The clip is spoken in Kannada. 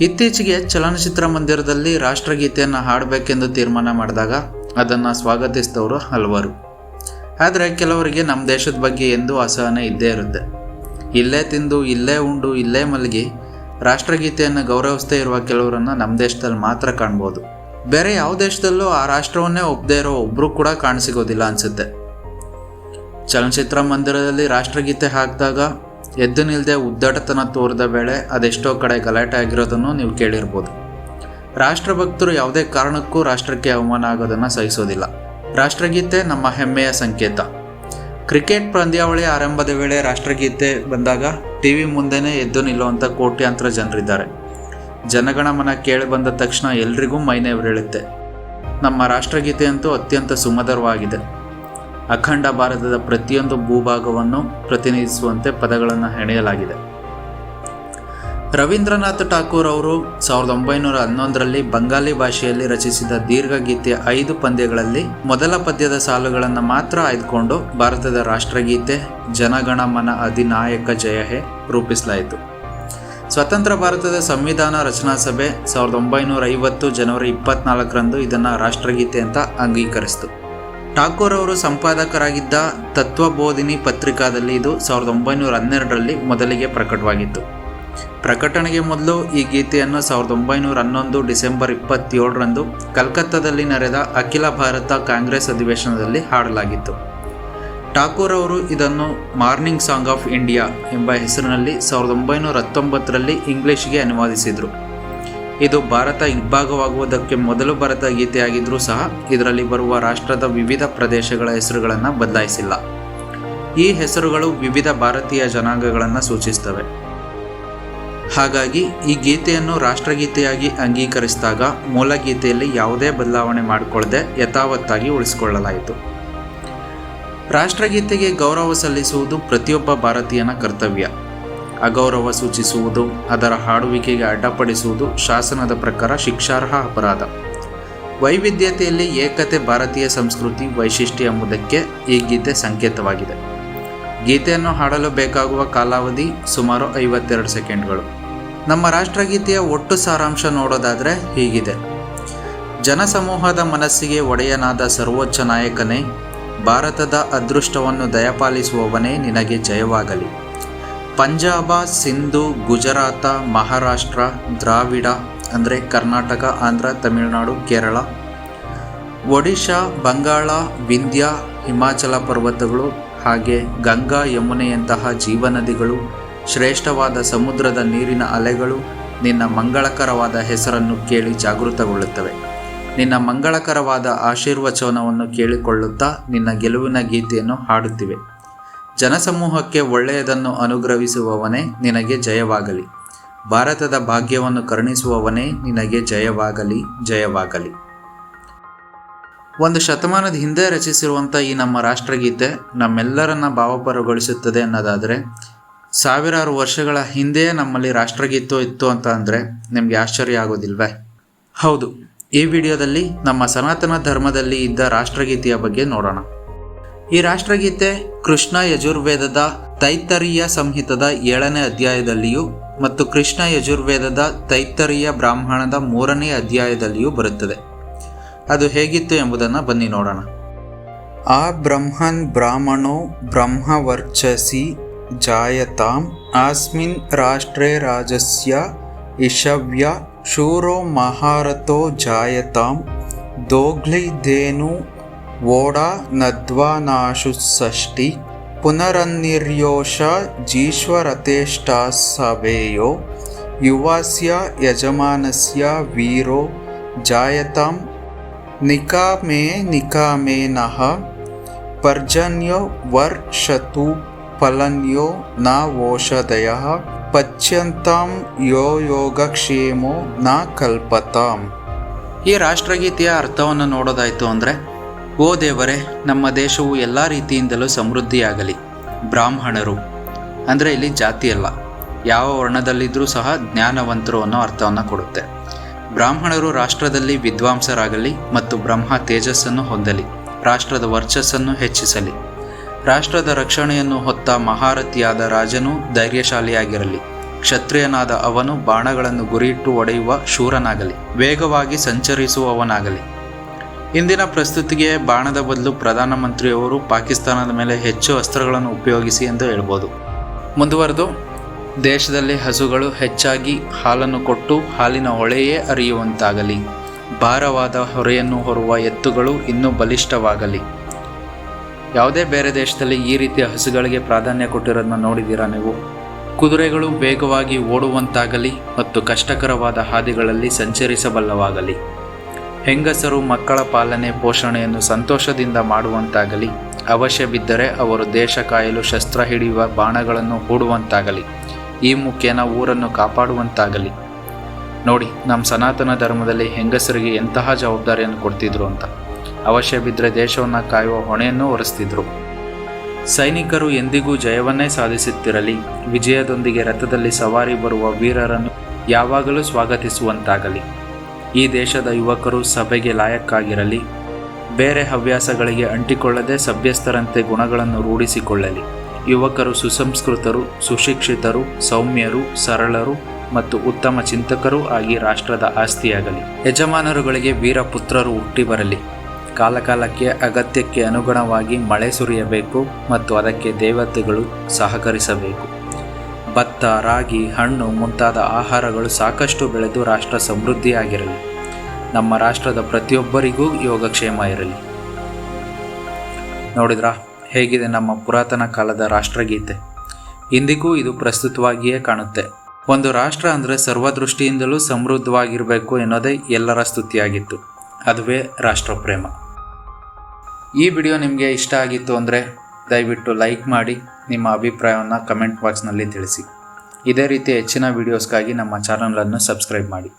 ಇತ್ತೀಚೆಗೆ ಚಲನಚಿತ್ರ ಮಂದಿರದಲ್ಲಿ ರಾಷ್ಟ್ರಗೀತೆಯನ್ನು ಹಾಡಬೇಕೆಂದು ತೀರ್ಮಾನ ಮಾಡಿದಾಗ ಅದನ್ನು ಸ್ವಾಗತಿಸಿದವರು ಹಲವರು. ಆದರೆ ಕೆಲವರಿಗೆ ನಮ್ಮ ದೇಶದ ಬಗ್ಗೆ ಎಂದೂ ಅಸಹನೆ ಇದ್ದೇ ಇರುತ್ತೆ. ಇಲ್ಲೇ ತಿಂದು, ಇಲ್ಲೇ ಉಂಡು, ಇಲ್ಲೇ ಮಲಗಿ ರಾಷ್ಟ್ರಗೀತೆಯನ್ನು ಗೌರವಿಸ್ತೇ ಇರುವ ಕೆಲವರನ್ನು ನಮ್ಮ ದೇಶದಲ್ಲಿ ಮಾತ್ರ ಕಾಣ್ಬೋದು. ಬೇರೆ ಯಾವ ದೇಶದಲ್ಲೂ ಆ ರಾಷ್ಟ್ರವನ್ನೇ ಒಪ್ಪದೇ ಇರೋ ಒಬ್ಬರು ಕೂಡ ಕಾಣಸಿಗೋದಿಲ್ಲ ಅನಿಸುತ್ತೆ. ಚಲನಚಿತ್ರ ಮಂದಿರದಲ್ಲಿ ರಾಷ್ಟ್ರಗೀತೆ ಹಾಕಿದಾಗ ಎದ್ದು ನಿಲ್ಲದೆ ಉದ್ದಟತನ ತೋರಿದ ವೇಳೆ ಅದೆಷ್ಟೋ ಕಡೆ ಗಲಾಟೆ ಆಗಿರೋದನ್ನು ನೀವು ಕೇಳಿರ್ಬೋದು. ರಾಷ್ಟ್ರಭಕ್ತರು ಯಾವುದೇ ಕಾರಣಕ್ಕೂ ರಾಷ್ಟ್ರಕ್ಕೆ ಅವಮಾನ ಆಗೋದನ್ನು ಸಹಿಸೋದಿಲ್ಲ. ರಾಷ್ಟ್ರಗೀತೆ ನಮ್ಮ ಹೆಮ್ಮೆಯ ಸಂಕೇತ. ಕ್ರಿಕೆಟ್ ಪಂದ್ಯಾವಳಿ ಆರಂಭದ ವೇಳೆ ರಾಷ್ಟ್ರಗೀತೆ ಬಂದಾಗ ಟಿ ವಿ ಮುಂದೆನೇ ಎದ್ದು ನಿಲ್ಲುವಂಥ ಕೋಟ್ಯಾಂತರ ಜನರಿದ್ದಾರೆ. ಜನಗಣಮನ ಕೇಳಿ ಬಂದ ತಕ್ಷಣ ಎಲ್ರಿಗೂ ಮೈನೆ ನಮ್ಮ ರಾಷ್ಟ್ರಗೀತೆ ಅಂತೂ ಅತ್ಯಂತ ಸುಮಧುರವಾಗಿದೆ. ಅಖಂಡ ಭಾರತದ ಪ್ರತಿಯೊಂದು ಭೂಭಾಗವನ್ನು ಪ್ರತಿನಿಧಿಸುವಂತೆ ಪದಗಳನ್ನು ಹೆಣೆಯಲಾಗಿದೆ. ರವೀಂದ್ರನಾಥ್ ಠಾಕೂರ್ ಅವರು ಸಾವಿರದ ಒಂಬೈನೂರ ಹನ್ನೊಂದರಲ್ಲಿ ಬಂಗಾಲಿ ಭಾಷೆಯಲ್ಲಿ ರಚಿಸಿದ ದೀರ್ಘಗೀತೆಯ ಐದು ಪಂದ್ಯಗಳಲ್ಲಿ ಮೊದಲ ಪದ್ಯದ ಸಾಲುಗಳನ್ನು ಮಾತ್ರ ಆಯ್ದುಕೊಂಡು ಭಾರತದ ರಾಷ್ಟ್ರಗೀತೆ ಜನಗಣಮನ ಅಧಿನಾಯಕ ಜಯ ಹೇ ರೂಪಿಸಲಾಯಿತು. ಸ್ವತಂತ್ರ ಭಾರತದ ಸಂವಿಧಾನ ರಚನಾ ಸಭೆ ಸಾವಿರದ ಒಂಬೈನೂರ ಐವತ್ತು ಜನವರಿ ಇಪ್ಪತ್ನಾಲ್ಕರಂದು ಇದನ್ನು ರಾಷ್ಟ್ರಗೀತೆ ಅಂತ ಅಂಗೀಕರಿಸಿತು. ಠಾಕೂರ್ ಅವರು ಸಂಪಾದಕರಾಗಿದ್ದ ತತ್ವಬೋಧಿನಿ ಪತ್ರಿಕಾದಲ್ಲಿ ಇದು ಸಾವಿರದ ಒಂಬೈನೂರ ಹನ್ನೆರಡರಲ್ಲಿ ಮೊದಲಿಗೆ ಪ್ರಕಟವಾಗಿತ್ತು. ಪ್ರಕಟಣೆಗೆ ಮೊದಲು ಈ ಗೀತೆಯನ್ನು ಸಾವಿರದ ಒಂಬೈನೂರ ಹನ್ನೊಂದು ಡಿಸೆಂಬರ್ ಇಪ್ಪತ್ತೇಳರಂದು ಕಲ್ಕತ್ತಾದಲ್ಲಿ ನಡೆದ ಅಖಿಲ ಭಾರತ ಕಾಂಗ್ರೆಸ್ ಅಧಿವೇಶನದಲ್ಲಿ ಹಾಡಲಾಗಿತ್ತು. ಠಾಕೂರ್ ಅವರು ಇದನ್ನು ಮಾರ್ನಿಂಗ್ ಸಾಂಗ್ ಆಫ್ ಇಂಡಿಯಾ ಎಂಬ ಹೆಸರಿನಲ್ಲಿ ಸಾವಿರದ ಒಂಬೈನೂರ ಹತ್ತೊಂಬತ್ತರಲ್ಲಿ ಇಂಗ್ಲಿಷ್ಗೆ ಅನುವಾದಿಸಿದರು. ಇದು ಭಾರತ ಇಬ್ಬಾಗವಾಗುವುದಕ್ಕೆ ಮೊದಲು ಬರೆದ ಗೀತೆಯಾಗಿದ್ದರೂ ಸಹ ಇದರಲ್ಲಿ ಬರುವ ರಾಷ್ಟ್ರದ ವಿವಿಧ ಪ್ರದೇಶಗಳ ಹೆಸರುಗಳನ್ನು ಬದಲಾಯಿಸಿಲ್ಲ. ಈ ಹೆಸರುಗಳು ವಿವಿಧ ಭಾರತೀಯ ಜನಾಂಗಗಳನ್ನು ಸೂಚಿಸುತ್ತವೆ ಹಾಗಾಗಿ ಈ ಗೀತೆಯನ್ನು ರಾಷ್ಟ್ರಗೀತೆಯಾಗಿ ಅಂಗೀಕರಿಸಿದಾಗ ಮೂಲ ಗೀತೆಯಲ್ಲಿ ಯಾವುದೇ ಬದಲಾವಣೆ ಮಾಡಿಕೊಳ್ಳದೆ ಯಥಾವತ್ತಾಗಿ ಉಳಿಸಿಕೊಳ್ಳಲಾಯಿತು. ರಾಷ್ಟ್ರಗೀತೆಗೆ ಗೌರವ ಸಲ್ಲಿಸುವುದು ಪ್ರತಿಯೊಬ್ಬ ಭಾರತೀಯನ ಕರ್ತವ್ಯ. ಅಗೌರವ ಸೂಚಿಸುವುದು, ಅದರ ಹಾಡುವಿಕೆಗೆ ಅಡ್ಡಪಡಿಸುವುದು ಶಾಸನದ ಪ್ರಕಾರ ಶಿಕ್ಷಾರ್ಹ ಅಪರಾಧ. ವೈವಿಧ್ಯತೆಯಲ್ಲಿ ಏಕತೆ ಭಾರತೀಯ ಸಂಸ್ಕೃತಿ ವೈಶಿಷ್ಟ್ಯ ಎಂಬುದಕ್ಕೆ ಈ ಗೀತೆ ಸಂಕೇತವಾಗಿದೆ. ಗೀತೆಯನ್ನು ಹಾಡಲು ಬೇಕಾಗುವ ಕಾಲಾವಧಿ ಸುಮಾರು ಐವತ್ತೆರಡು ಸೆಕೆಂಡ್ಗಳು. ನಮ್ಮ ರಾಷ್ಟ್ರಗೀತೆಯ ಒಟ್ಟು ಸಾರಾಂಶ ನೋಡೋದಾದರೆ ಹೀಗಿದೆ. ಜನಸಮೂಹದ ಮನಸ್ಸಿಗೆ ಒಡೆಯನಾದ ಸರ್ವೋಚ್ಚ ನಾಯಕನೇ, ಭಾರತದ ಅದೃಷ್ಟವನ್ನು ದಯಪಾಲಿಸುವವನೇ ನಿನಗೆ ಜಯವಾಗಲಿ. ಪಂಜಾಬ, ಸಿಂಧು, ಗುಜರಾತ, ಮಹಾರಾಷ್ಟ್ರ, ದ್ರಾವಿಡ, ಅಂದರೆ ಕರ್ನಾಟಕ, ಆಂಧ್ರ, ತಮಿಳುನಾಡು, ಕೇರಳ, ಒಡಿಶಾ, ಬಂಗಾಳ, ವಿಂಧ್ಯ, ಹಿಮಾಚಲ ಪರ್ವತಗಳು ಹಾಗೆ ಗಂಗಾ ಯಮುನೆಯಂತಹ ಜೀವನದಿಗಳು, ಶ್ರೇಷ್ಠವಾದ ಸಮುದ್ರದ ನೀರಿನ ಅಲೆಗಳು ನಿನ್ನ ಮಂಗಳಕರವಾದ ಹೆಸರನ್ನು ಕೇಳಿ ಜಾಗೃತಗೊಳ್ಳುತ್ತವೆ. ನಿನ್ನ ಮಂಗಳಕರವಾದ ಆಶೀರ್ವಚನವನ್ನು ಕೇಳಿಕೊಳ್ಳುತ್ತಾ ನಿನ್ನ ಗೆಲುವಿನ ಗೀತೆಯನ್ನು ಹಾಡುತ್ತಿವೆ. ಜನಸಮೂಹಕ್ಕೆ ಒಳ್ಳೆಯದನ್ನು ಅನುಗ್ರಹಿಸುವವನೇ ನಿನಗೆ ಜಯವಾಗಲಿ. ಭಾರತದ ಭಾಗ್ಯವನ್ನು ಕರುಣಿಸುವವನೇ ನಿನಗೆ ಜಯವಾಗಲಿ ಜಯವಾಗಲಿ. ಒಂದು ಶತಮಾನದ ಹಿಂದೆ ರಚಿಸಿರುವಂಥ ಈ ನಮ್ಮ ರಾಷ್ಟ್ರಗೀತೆ ನಮ್ಮೆಲ್ಲರನ್ನ ಭಾವಪರಗೊಳಿಸುತ್ತದೆ ಅನ್ನೋದಾದರೆ, ಸಾವಿರಾರು ವರ್ಷಗಳ ಹಿಂದೆಯೇ ನಮ್ಮಲ್ಲಿ ರಾಷ್ಟ್ರಗೀತೆ ಇತ್ತು ಅಂತ ಅಂದರೆ ನಿಮಗೆ ಆಶ್ಚರ್ಯ ಆಗೋದಿಲ್ವೇ? ಹೌದು, ಈ ವಿಡಿಯೋದಲ್ಲಿ ನಮ್ಮ ಸನಾತನ ಧರ್ಮದಲ್ಲಿ ಇದ್ದ ರಾಷ್ಟ್ರಗೀತೆಯ ಬಗ್ಗೆ ನೋಡೋಣ. ಈ ರಾಷ್ಟ್ರಗೀತೆ ಕೃಷ್ಣ ಯಜುರ್ವೇದದ ತೈತರಿಯ ಸಂಹಿತದ ಏಳನೇ ಅಧ್ಯಾಯದಲ್ಲಿಯೂ ಮತ್ತು ಕೃಷ್ಣ ಯಜುರ್ವೇದದ ತೈತರಿಯ ಬ್ರಾಹ್ಮಣದ ಮೂರನೇ ಅಧ್ಯಾಯದಲ್ಲಿಯೂ ಬರುತ್ತದೆ. ಅದು ಹೇಗಿತ್ತು ಎಂಬುದನ್ನು ಬನ್ನಿ ನೋಡೋಣ. ಆ ಬ್ರಹ್ಮನ್ ಬ್ರಾಹ್ಮಣೋ ಬ್ರಹ್ಮವರ್ಚಸಿ ಜಾಯತಾಂ, ಆಸ್ಮಿನ್ ರಾಷ್ಟ್ರೇ ರಾಜಸ್ಯ ಇಷವ್ಯ ಶೂರೋ ಮಹಾರಥೋ ಜಾಯತಾಂ, ದೋಗ್ಲಿಧೇನು ಓಡಾ ನದ್ವಾನಾಶು ಪುನರನ್ನಿರ್ಯೋಷ ಜೀಶ್ವರತೆಷ್ಟಾ ಜೀಶ್ವರತೇಷ್ಟಾಸವೇಯೋ ಯುವಾಸ್ಯ ಯಜಮಾನಸ್ಯ ವೀರೋ ಜಾಯತಾಂ ನಿಕಾಮೇ ನಿಕಾಮೇನಃ ಪರ್ಜನ್ಯೋ ವರ್ಷತು ಫಲನ್ಯೋ ನ ಓಷಧಯ ಪಚ್ಯಂತಾಂ ಯೋ ಯೋಗಕ್ಷೇಮೋ ನ ಕಲ್ಪತಾಂ ಈ ರಾಷ್ಟ್ರಗೀತೆಯ ಅರ್ಥವನ್ನು ನೋಡೋದಾಯಿತು ಅಂದರೆ ಓ ದೇವರೇ, ನಮ್ಮ ದೇಶವು ಎಲ್ಲ ರೀತಿಯಿಂದಲೂ ಸಮೃದ್ಧಿಯಾಗಲಿ. ಬ್ರಾಹ್ಮಣರು, ಅಂದರೆ ಇಲ್ಲಿ ಜಾತಿ ಅಲ್ಲ ಯಾವ ವರ್ಣದಲ್ಲಿದ್ದರೂ ಸಹ ಜ್ಞಾನವಂತರು ಅನ್ನೋ ಅರ್ಥವನ್ನು ಕೊಡುತ್ತೆ. ಬ್ರಾಹ್ಮಣರು ರಾಷ್ಟ್ರದಲ್ಲಿ ವಿದ್ವಾಂಸರಾಗಲಿ ಮತ್ತು ಬ್ರಹ್ಮ ತೇಜಸ್ಸನ್ನು ಹೊಂದಲಿ, ರಾಷ್ಟ್ರದ ವರ್ಚಸ್ಸನ್ನು ಹೆಚ್ಚಿಸಲಿ. ರಾಷ್ಟ್ರದ ರಕ್ಷಣೆಯನ್ನು ಹೊತ್ತ ಮಹಾರಥಿಯಾದ ರಾಜನು ಧೈರ್ಯಶಾಲಿಯಾಗಿರಲಿ. ಕ್ಷತ್ರಿಯನಾದ ಅವನು ಬಾಣಗಳನ್ನು ಗುರಿಯಿಟ್ಟು ಒಡೆಯುವ ಶೂರನಾಗಲಿ, ವೇಗವಾಗಿ ಸಂಚರಿಸುವವನಾಗಲಿ. ಇಂದಿನ ಪ್ರಸ್ತುತಿಗೆ ಬಾಣದ ಬದಲು ಪ್ರಧಾನಮಂತ್ರಿಯವರು ಪಾಕಿಸ್ತಾನದ ಮೇಲೆ ಹೆಚ್ಚು ಅಸ್ತ್ರಗಳನ್ನು ಉಪಯೋಗಿಸಿ ಎಂದು ಹೇಳ್ಬೋದು. ಮುಂದುವರೆದು, ದೇಶದಲ್ಲಿ ಹಸುಗಳು ಹೆಚ್ಚಾಗಿ ಹಾಲನ್ನು ಕೊಟ್ಟು ಹಾಲಿನ ಹೊಳೆಯೇ ಅರಿಯುವಂತಾಗಲಿ. ಭಾರವಾದ ಹೊರೆಯನ್ನು ಹೊರುವ ಎತ್ತುಗಳು ಇನ್ನೂ ಬಲಿಷ್ಠವಾಗಲಿ. ಯಾವುದೇ ಬೇರೆ ದೇಶದಲ್ಲಿ ಈ ರೀತಿಯ ಹಸುಗಳಿಗೆ ಪ್ರಾಧಾನ್ಯ ಕೊಟ್ಟಿರೋದನ್ನ ನೋಡಿದ್ದೀರಾ ನೀವು? ಕುದುರೆಗಳು ವೇಗವಾಗಿ ಓಡುವಂತಾಗಲಿ ಮತ್ತು ಕಷ್ಟಕರವಾದ ಹಾದಿಗಳಲ್ಲಿ ಸಂಚರಿಸಬಲ್ಲವಾಗಲಿ. ಹೆಂಗಸರು ಮಕ್ಕಳ ಪಾಲನೆ ಪೋಷಣೆಯನ್ನು ಸಂತೋಷದಿಂದ ಮಾಡುವಂತಾಗಲಿ. ಅವಶ್ಯ ಬಿದ್ದರೆ ಅವರು ದೇಶ ಕಾಯಲು ಶಸ್ತ್ರ ಹಿಡಿಯುವ ಬಾಣಗಳನ್ನು ಹೂಡುವಂತಾಗಲಿ. ಈ ಮುಖೇನ ಊರನ್ನು ಕಾಪಾಡುವಂತಾಗಲಿ. ನೋಡಿ ನಮ್ಮ ಸನಾತನ ಧರ್ಮದಲ್ಲಿ ಹೆಂಗಸರಿಗೆ ಎಂತಹ ಜವಾಬ್ದಾರಿಯನ್ನು ಕೊಡ್ತಿದ್ರು ಅಂತ. ಅವಶ್ಯ ಬಿದ್ದರೆ ದೇಶವನ್ನು ಕಾಯುವ ಹೊಣೆಯನ್ನು ಹೊರಿಸ್ತಿದ್ರು. ಸೈನಿಕರು ಎಂದಿಗೂ ಜಯವನ್ನೇ ಸಾಧಿಸುತ್ತಿರಲಿ. ವಿಜಯದೊಂದಿಗೆ ರಥದಲ್ಲಿ ಸವಾರಿ ಬರುವ ವೀರರನ್ನು ಯಾವಾಗಲೂ ಸ್ವಾಗತಿಸುವಂತಾಗಲಿ. ಈ ದೇಶದ ಯುವಕರು ಸಭೆಗೆ ಲಾಯಕ್ಕಾಗಿರಲಿ. ಬೇರೆ ಹವ್ಯಾಸಗಳಿಗೆ ಅಂಟಿಕೊಳ್ಳದೆ ಸಭ್ಯಸ್ಥರಂತೆ ಗುಣಗಳನ್ನು ರೂಢಿಸಿಕೊಳ್ಳಲಿ. ಯುವಕರು ಸುಸಂಸ್ಕೃತರು, ಸುಶಿಕ್ಷಿತರು, ಸೌಮ್ಯರು, ಸರಳರು ಮತ್ತು ಉತ್ತಮ ಚಿಂತಕರೂ ಆಗಿ ರಾಷ್ಟ್ರದ ಆಸ್ತಿಯಾಗಲಿ. ಯಜಮಾನರುಗಳಿಗೆ ವೀರಪುತ್ರರು ಹುಟ್ಟಿ ಬರಲಿ ಕಾಲಕಾಲಕ್ಕೆ ಅಗತ್ಯಕ್ಕೆ ಅನುಗುಣವಾಗಿ ಮಳೆ ಸುರಿಯಬೇಕು ಮತ್ತು ಅದಕ್ಕೆ ದೇವತೆಗಳು ಸಹಕರಿಸಬೇಕು. ಭತ್ತ ರಾಗಿ ಹಣ್ಣು ಮುಂತಾದ ಆಹಾರಗಳು ಸಾಕಷ್ಟು ಬೆಳೆದು ರಾಷ್ಟ್ರ ಸಮೃದ್ಧಿಯಾಗಿರಲಿ. ನಮ್ಮ ರಾಷ್ಟ್ರದ ಪ್ರತಿಯೊಬ್ಬರಿಗೂ ಯೋಗಕ್ಷೇಮ ಇರಲಿ. ನೋಡಿದ್ರಾ? ಹೇಗಿದೆ ನಮ್ಮ ಪುರಾತನ ಕಾಲದ ರಾಷ್ಟ್ರಗೀತೆ? ಇಂದಿಗೂ ಇದು ಪ್ರಸ್ತುತವಾಗಿಯೇ ಕಾಣುತ್ತೆ. ಒಂದು ರಾಷ್ಟ್ರ ಅಂದರೆ ಸರ್ವದೃಷ್ಟಿಯಿಂದಲೂ ಸಮೃದ್ಧವಾಗಿರಬೇಕು ಎನ್ನೋದೇ ಎಲ್ಲರ ಸ್ತುತಿಯಾಗಿತ್ತು. ಅದುವೇ ರಾಷ್ಟ್ರಪ್ರೇಮ. ಈ ವಿಡಿಯೋ ನಿಮಗೆ ಇಷ್ಟ ಆಗಿತ್ತು ಅಂದರೆ ದಯವಿಟ್ಟು ಲೈಕ್ ಮಾಡಿ ನಿಮ್ಮ ಅಭಿಪ್ರಾಯವನ್ನು ಕಮೆಂಟ್ ಬಾಕ್ಸ್ನಲ್ಲಿ ತಿಳಿಸಿ. ಇದೇ ರೀತಿ ಹೆಚ್ಚಿನ ವೀಡಿಯೋಸ್ಗಾಗಿ ನಮ್ಮ ಚಾನಲನ್ನು ಸಬ್ಸ್ಕ್ರೈಬ್ ಮಾಡಿ.